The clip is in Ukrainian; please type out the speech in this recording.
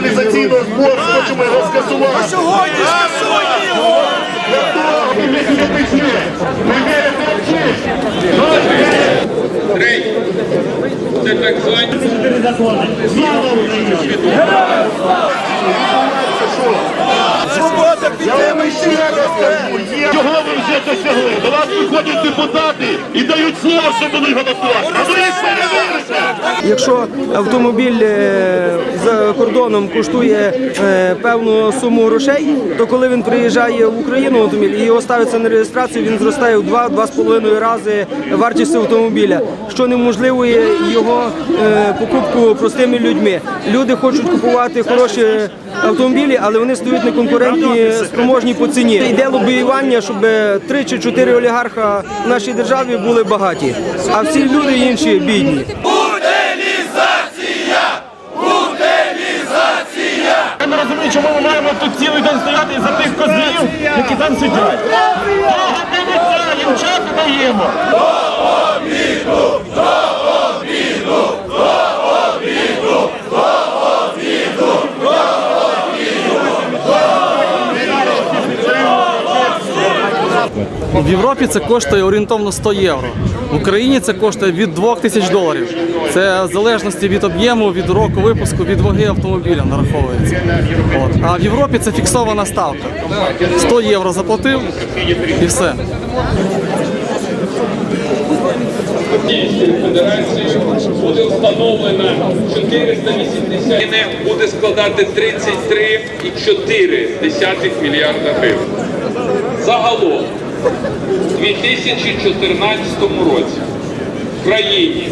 хочемо його скасувати. Сьогодні скасуйте його! Третє. Це так звані Свобода підтримує Ще раз. Чого ви вже досягли? До вас приходять депутати і дають слово, що будуть голосувати. А ви їх перевірите! Якщо автомобіль е, за кордоном коштує е, певну суму грошей, то коли він приїжджає в Україну автомобіль і його ставиться на реєстрацію, він зростає в 2-2,5 рази вартість автомобіля, що неможливує його е, покупку простими людьми. Люди хочуть купувати хороші автомобілі, але вони стають неконкурентні, спроможні по ціні. Йде лобіювання, щоб три чи чотири олігарха в нашій державі були багаті, а всі люди інші бідні. Чому ми маємо тут цілий день стояти за тих козлів, які там сидять. Не вітаємо, часу даємо. В Європі це коштує орієнтовно 100 євро. В Україні це коштує від 2 тисяч доларів. Це в залежності від об'єму, від року випуску, від ваги автомобіля нараховується. От. А в Європі це фіксована ставка. 100 євро заплатив і все. Федерації буде встановлена 480 буде складати 33,4 мільярда гривень. Загалом 2014 році в країні